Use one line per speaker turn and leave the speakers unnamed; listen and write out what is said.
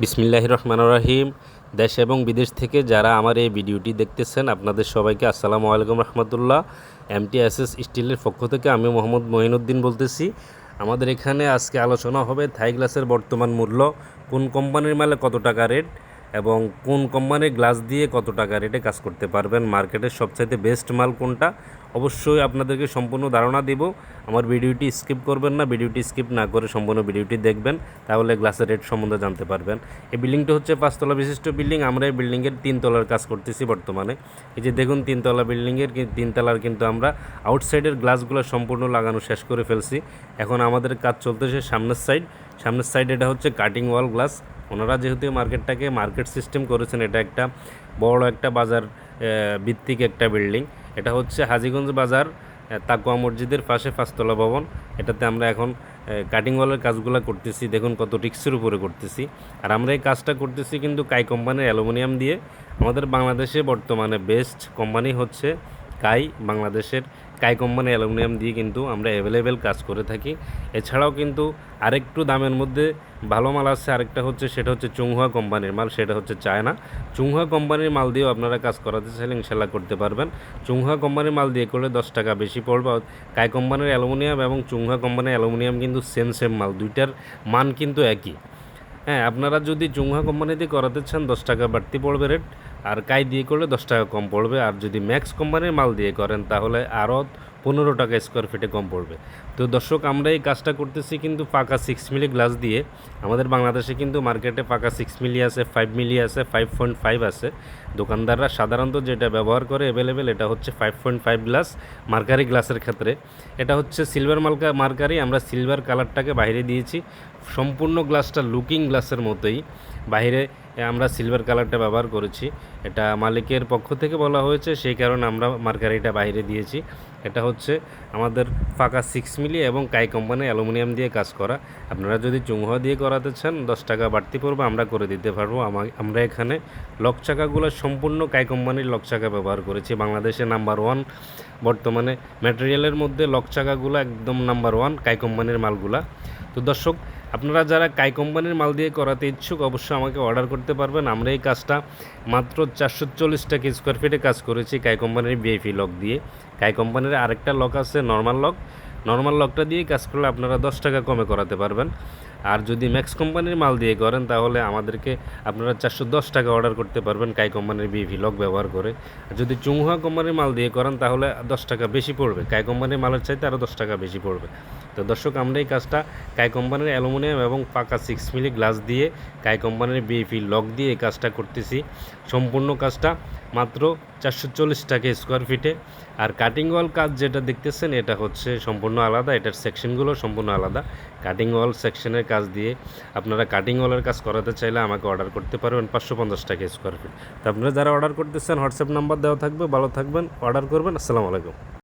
বিসমিল্লাহ রহমান রাহিম। দেশ এবং বিদেশ থেকে যারা আমার এই ভিডিওটি দেখতেছেন, আপনাদের সবাইকে আসসালামু আলাইকুম রহমতুল্লাহ। এমটিএসএস স্টিলের পক্ষ থেকে আমি মোহাম্মদ মহিনুদ্দিন বলতেছি। আমাদের এখানে আজকে আলোচনা হবে থাই গ্লাসের বর্তমান মূল্য, কোন কোম্পানির মালে কত টাকা রেট এবং কোন কোম্পানির গ্লাস দিয়ে কত টাকা রেটে কাজ করতে পারবেন, মার্কেটের সবচাইতে বেস্ট মাল কোনটা অবশ্যই আপনাদেরকে সম্পূর্ণ ধারণা দিব। আমার ভিডিওটি স্কিপ করবেন না, ভিডিওটি স্কিপ না করে সম্পূর্ণ ভিডিওটি দেখবেন, তাহলে গ্লাসের রেট সম্বন্ধে জানতে পারবেন। এই বিল্ডিংটা হচ্ছে পাঁচতলা বিশিষ্ট বিল্ডিং, আমরা এই বিল্ডিংয়ের তিনতলার কাজ করতেছি বর্তমানে। এই যে দেখুন, তিনতলা বিল্ডিংয়ের তিনতলার কিন্তু আমরা আউটসাইডের গ্লাসগুলো সম্পূর্ণ লাগানো শেষ করে ফেলছি। এখন আমাদের কাজ চলতেছে সামনের সাইড সামনের সাইড এটা হচ্ছে কাটিং ওয়াল গ্লাস ওনারা যেহেতু মার্কেটটাকে মার্কেট সিস্টেম করেছেন, এটা একটা বড় একটা বাজার ভিত্তিক একটা বিল্ডিং। এটা হচ্ছে হাজিগঞ্জ বাজার তাকুয়া মসজিদের পাশে পাঁচতলা ভবন। এটাতে আমরা এখন কাটিং ওয়ালের কাজগুলো করতেছি, দেখুন কত রিক্সের উপরে করতেছি। আর আমরা এই কাজটা করতেছি কিন্তু কাই কোম্পানির অ্যালুমিনিয়াম দিয়ে। আমাদের বাংলাদেশে বর্তমানে বেস্ট কোম্পানি হচ্ছে কাই, বাংলাদেশের কাই কোম্পানি অ্যালুমিনিয়াম দিয়ে কিন্তু আমরা অ্যাভেলেবেল কাজ করে থাকি। এছাড়াও কিন্তু আরেকটু দামের মধ্যে ভালো মাল আছে, আরেকটা হচ্ছে সেটা হচ্ছে চুংহুয়া কোম্পানির মাল, সেটা হচ্ছে চায়না। চুংহুয়া কোম্পানির মাল দিয়েও আপনারা কাজ করাতে চাইলে ইনশাল্লাহ করতে পারবেন। চুংহুয়া কোম্পানির মাল দিয়ে করলে দশ টাকা বেশি পড়বে। কাই কোম্পানির অ্যালুমিনিয়াম এবং চুংহুয়া কোম্পানির অ্যালুমিনিয়াম কিন্তু সেম সেম মাল, দুইটার মান কিন্তু একই। হ্যাঁ আপনারা যদি চুংহা কোম্পানি দিয়ে করাতে চান, দশ টাকা বাড়তি পড়বে রেট আর কাই দিয়ে করলে দশ টাকা কম পড়বে। আর যদি ম্যাক্স কোম্পানির মাল দিয়ে করেন, তাহলে আরও পনেরো টাকা স্কোয়ার ফিটে কম পড়বে। তো দর্শক, আমরা এই কাজটা করতেছি কিন্তু পাকা সিক্স মিলি গ্লাস দিয়ে। আমাদের বাংলাদেশে কিন্তু মার্কেটে পাকা সিক্স মিলি আছে ফাইভ মিলি আছে ফাইভ পয়েন্ট ফাইভ আছে। দোকানদাররা সাধারণত যেটা ব্যবহার করে অ্যাভেলেবেল এটা হচ্ছে five point five glass mercury গ্লাসের ক্ষেত্রে। এটা হচ্ছে সিলভার মার্কা মার্কারি, আমরা সিলভার কালারটাকে বাইরে দিয়েছি। সম্পূর্ণ গ্লাসটা লুকিং গ্লাসের মতোই। বাইরে আমরা সিলভার কালারটা ব্যবহার করেছি। এটা মালিকের পক্ষ থেকে বলা হয়েছে, সেই কারণে আমরা মার্কারিটা বাইরে দিয়েছি। এটা হচ্ছে আমাদের ফাঁকা সিক্স মিলি এবং কাই কোম্পানি অ্যালুমিনিয়াম দিয়ে কাজ করা। আপনারা যদি চুংহা দিয়ে করাতে চান, দশ টাকা বাড়তি পড়বে, আমরা করে দিতে পারব। আমা- আমরা এখানে লক চাকাগুলো সম্পূর্ণ কাই কোম্পানির লক চাকা ব্যবহার করেছি। বাংলাদেশে নাম্বার ওয়ান বর্তমানে ম্যাটেরিয়ালের মধ্যে লক চাকাগুলো একদম নাম্বার ওয়ান কাই কোম্পানির মালগুলা। তো দর্শক, আপনারা যারা কাই কোম্পানির মাল দিয়ে করাতে ইচ্ছুক, অবশ্যই আমাকে অর্ডার করতে পারবেন। আমরা এই কাজটা মাত্র চারশো চল্লিশ টাকা স্কোয়ার ফিটে কাজ করেছি কাই কোম্পানির বিএফি লক দিয়ে। কাই কোম্পানির আরেকটা লক আছে নর্মাল লক নর্মাল লকটা দিয়ে কাজ করলে আপনারা দশ টাকা কমে করাতে পারবেন। আর যদি ম্যাক্স কোম্পানির মাল দিয়ে করেন, তাহলে আমাদেরকে আপনারা চারশো দশ টাকা অর্ডার করতে পারবেন কাই কোম্পানির বিভি লক ব্যবহার করে। আর যদি চুংহা কোম্পানির মাল দিয়ে করেন, তাহলে দশ টাকা বেশি পড়বে। কাই কোম্পানির মালের চাইতে আরও দশ টাকা বেশি পড়বে। তো দর্শক, আমরা এই কাজটা কাই কোম্পানির অ্যালুমিনিয়াম এবং পাকা সিক্স মিলি গ্লাস দিয়ে কাই কোম্পানির বিএফি লক দিয়ে এই কাজটা করতেছি। সম্পূর্ণ কাজটা মাত্র চারশো চল্লিশ টাকা স্কোয়ার ফিটে আর কাটিং ওয়াল কাজ যেটা দেখতেছেন, এটা হচ্ছে সম্পূর্ণ আলাদা। এটার সেকশনগুলো সম্পূর্ণ আলাদা। কাটিং ওয়াল সেকশনের কাজ দিয়ে আপনারা কাটিং ওয়ালের কাজ করাতে চাইলে আমাকে অর্ডার করতে পারবেন পাঁচশো পঞ্চাশ টাকা স্কোয়ার ফিট তো আপনারা যারা অর্ডার করতেছেন হোয়াটসঅ্যাপ নাম্বার দেওয়া থাকবে, ভালো থাকবেন অর্ডার করবেন। আসসালামু আলাইকুম।